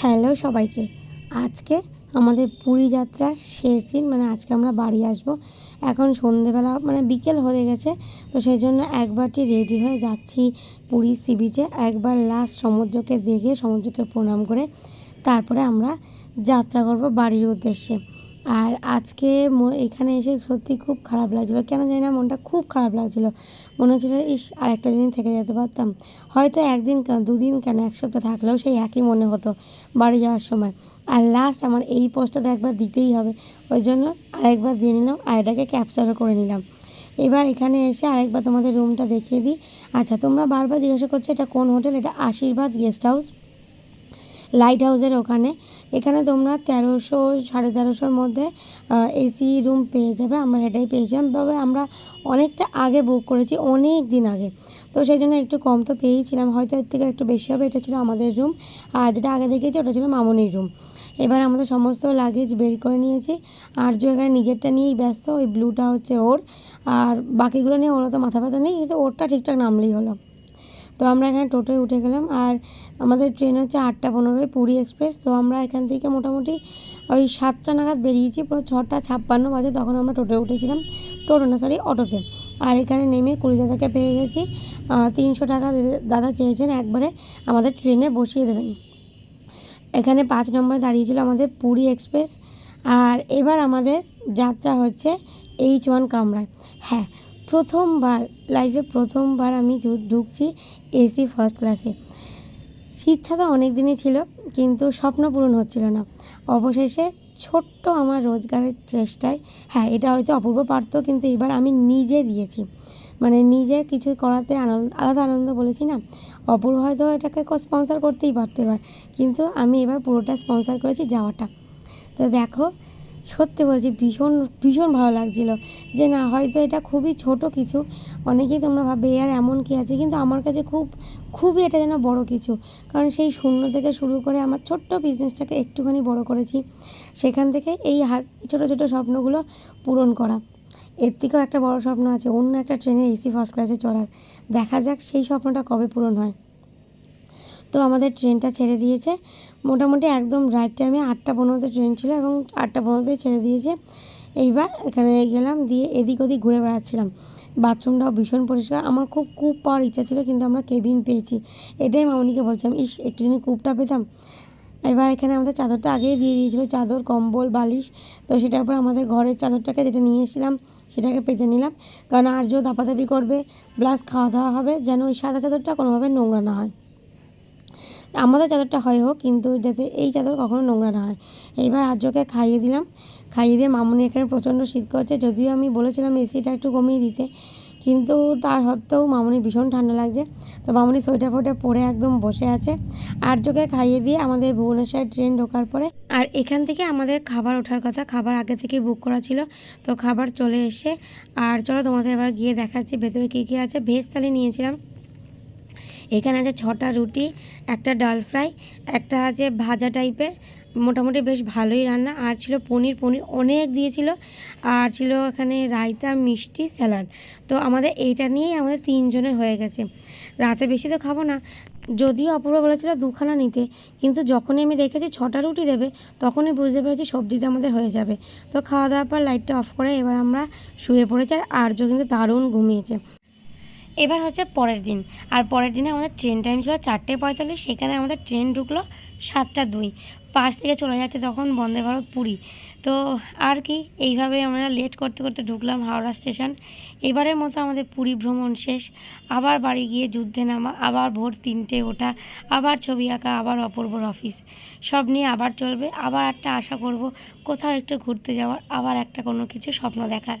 Hello সবাইকে। আজকে আমাদের পুরী যাত্রার শেষ দিন মানে আজকে আমরা বাড়ি আসব। এখন সন্ধেবেলা মানে বিকেল হয়ে গেছে, তো সেই জন্য একবারটি রেডি হয়ে যাচ্ছি পুরী সি বিচে। একবার লাস্ট সমুদ্রকে দেখে, সমুদ্রকে প্রণাম করে তারপরে আমরা যাত্রা করব বাড়ির উদ্দেশ্যে। আর আজকে এখানে এসে সত্যি খুব খারাপ লাগছিল। কেন জানি না, মনটা খুব খারাপ লাগছিল। মনে হচ্ছিল, ইস আরেকটা দিন থেকে যেতে পারতাম। হয়তো একদিন দুদিন কেন, এক সপ্তাহ থাকলেও সেই একই মনে হতো বাড়ি যাওয়ার সময়। আর লাস্ট আমার এই পোস্টটাতে একবার দিতেই হবে। ওই জন্য আরেকবার দিয়ে নিলাম আর এটাকে ক্যাপচারও করে নিলাম। এবার এখানে এসে আরেকবার তোমাদের রুমটা দেখিয়ে দিই। আচ্ছা তোমরা বারবার জিজ্ঞাসা করছ এটা কোন হোটেল এটা আশীর্বাদ গেস্ট হাউস লাইট হাউসের ওখানে। এখানে তোমরা তেরোশো, সাড়ে তেরোশোর মধ্যে এসি রুম পেয়ে যাবে। আমরা সেটাই পেয়েছিলাম। তবে আমরা অনেকটা আগে বুক করেছি, অনেক দিন আগে। তো সেই জন্য একটু কম তো পেয়েছিলাম। হয়তো এর থেকে একটু বেশি হবে। এটা ছিল আমাদের রুম আর যেটা আগে দেখেছি, ওটা ছিল মামনির রুম এবার আমাদের সমস্ত লাগেজ বের করে নিয়েছি। আর যে এখানে নিজেরটা নিয়েই ব্যস্ত। ওই ব্লুটা হচ্ছে ওর। আর বাকিগুলো নিয়ে ওরা তো মাথা ব্যথা নেই। কিন্তু ওরটা ঠিকঠাক নামলেই হলো। তো আমরা এখানে টোটোয় উঠে গেলাম। আর আমাদের ট্রেন হচ্ছে আটটা পনেরোয় পুরী এক্সপ্রেস। তো আমরা এখান থেকে মোটামুটি ওই সাতটা নাগাদ বেরিয়েছি, পুরো ছটা ছাপ্পান্ন বাজে তখন আমরা টোটোয় উঠেছিলাম টোটো না সরি অটোতে। আর এখানে নেমে কলিদাদাকে পেয়ে গেছি। তিনশো টাকা দাদা চেয়েছেন একবারে আমাদের ট্রেনে বসিয়ে দেবেন। এখানে পাঁচ নম্বরে দাঁড়িয়েছিল আমাদের পুরী এক্সপ্রেস। আর এবার আমাদের যাত্রা হচ্ছে এইচ ওয়ান কামরায়। হ্যাঁ প্রথমবার লাইফে প্রথমবার আমি ঢুকছি এসি ফার্স্ট ক্লাসে ইচ্ছা তো অনেক দিনই ছিল, কিন্তু স্বপ্ন পূরণ হচ্ছিল না। অবশেষে ছোট্ট আমার রোজগারের চেষ্টায় হ্যাঁ এটা হয়তো অপূর্ব পারতো কিন্তু এবার আমি নিজে দিয়েছি। মানে নিজে কিছু করাতে আনন্দ আলাদা আনন্দ বলেছি না? অপূর্ব হয়তো এটাকে স্পন্সর করতেই পারতো এবার, কিন্তু আমি এবার পুরোটা স্পন্সর করেছি যাওয়াটা। তো দেখো সত্যি বলছি, ভীষণ ভীষণ ভালো লাগছিল। যে না, হয়তো এটা খুবই ছোট কিছু, অনেকেই তোমরা ভাববে আর এমন কি আছে? কিন্তু আমার কাছে খুব, খুবই এটা যেন বড় কিছু। কারণ সেই শূন্য থেকে শুরু করে আমার ছোট্ট বিজনেসটাকে একটুখানি বড় করেছি। সেখান থেকে এই হাত ছোটো ছোটো স্বপ্নগুলো পূরণ করা। এর থেকেও একটা বড় স্বপ্ন আছে, অন্য একটা ট্রেনে এসি ফার্স্ট ক্লাসে চড়ার। দেখা যাক সেই স্বপ্নটা কবে পূরণ হয়। তো আমাদের ট্রেনটা ছেড়ে দিয়েছে। মোটামুটি একদম রাইট টাইমে আটটা পনেরোতে ট্রেন ছিল এবং আটটা পনেরোতেই ছেড়ে দিয়েছে। এইবার এখানে গেলাম, দিয়ে এদিক ওদিক ঘুরে বেড়াচ্ছিলাম। বাথরুমটাও ভীষণ পরিষ্কার। আমার খুব কূপ পাওয়ার ইচ্ছা ছিল, কিন্তু আমরা কেবিন পেয়েছি। এটাই মামনিকে বলছিলাম, ইস, একটু যদি কূপটা পেতাম। এবার এখানে আমাদের চাদরটা আগেই দিয়ে দিয়েছিল, চাদর, কম্বল, বালিশ। তো সেটার উপর আমাদের ঘরের চাদরটাকে যেটা নিয়ে সেটাকে পেতে নিলাম। কারণ আর্য দাপাদাপি করবে প্লাস খাওয়া দাওয়া হবে, যেন ওই সাদা চাদরটা কোনোভাবে নোংরা না হয়। আমাদের চাদরটা হয় হোক, কিন্তু যাতে এই চাদর কখনো নোংরা না হয়। এইবার আর্যকে খাইয়ে দিলাম। খাইয়ে দিয়ে মামনি এখানে প্রচণ্ড শীত করছে। যদিও আমি বলেছিলাম এসিটা একটু কমিয়ে দিতে, কিন্তু তার সত্ত্বেও মামনি ভীষণ ঠান্ডা লাগছে। তো মামনি সোয়েটার ফোয়েটার পরে একদম বসে আছে। আর্যকে খাইয়ে দিয়ে আমাদের ভুবনেশ্বর ট্রেন ঢোকার পরে, আর এখান থেকে আমাদের খাবার ওঠার কথা, খাবার আগে থেকে বুক করা ছিল। তো খাবার চলে এসে, আর চলো তোমাদের এবার গিয়ে দেখাচ্ছি ভেতরে কী কী আছে। ভেজ থালি নিয়েছিলাম। এখানে আছে ছটা রুটি, একটা ডাল ফ্রাই, একটা আছে ভাজা টাইপের। মোটামুটি বেশ ভালোই রান্না। আর ছিল পনির পনির অনেক দিয়েছিল। আর ছিল এখানে রায়তা, মিষ্টি, স্যালাড। তো আমাদের এইটা নিয়েই আমাদের তিনজনের হয়ে গেছে। রাতে বেশি তো খাব না। যদিও অপূর্ব বলেছিল দুখানা নিতে। কিন্তু যখনই আমি দেখেছি ছটা রুটি দেবে, তখনই বুঝতে পেরেছি সবজিতে আমাদের হয়ে যাবে। তো খাওয়া দাওয়ার পর লাইটটা অফ করে এবার আমরা শুয়ে পড়েছি। আর আর্য কিন্তু দারুণ ঘুমিয়েছে। এবার হচ্ছে পরের দিন। আর পরের দিনে আমাদের ট্রেন টাইম ছিল চারটে পঁয়তাল্লিশ, সেখানে আমাদের ট্রেন ঢুকলো সাতটা দুই। পাশ থেকে চলে যাচ্ছে তখন বন্দে ভারত পুরী। তো আর কি, এইভাবে আমরা লেট করতে করতে ঢুকলাম হাওড়া স্টেশন এবারের মতো আমাদের পুরী ভ্রমণ শেষ। আবার বাড়ি গিয়ে যুদ্ধে নামা, আবার ভোর তিনটে ওঠা, আবার ছবি আঁকা, আবার অপূর্বর অফিস সব নিয়ে আবার চলবে, আবার একটা আশা করব, কোথাও একটু ঘুরতে যাওয়ার, আবার একটা কোনো কিছু স্বপ্ন দেখার।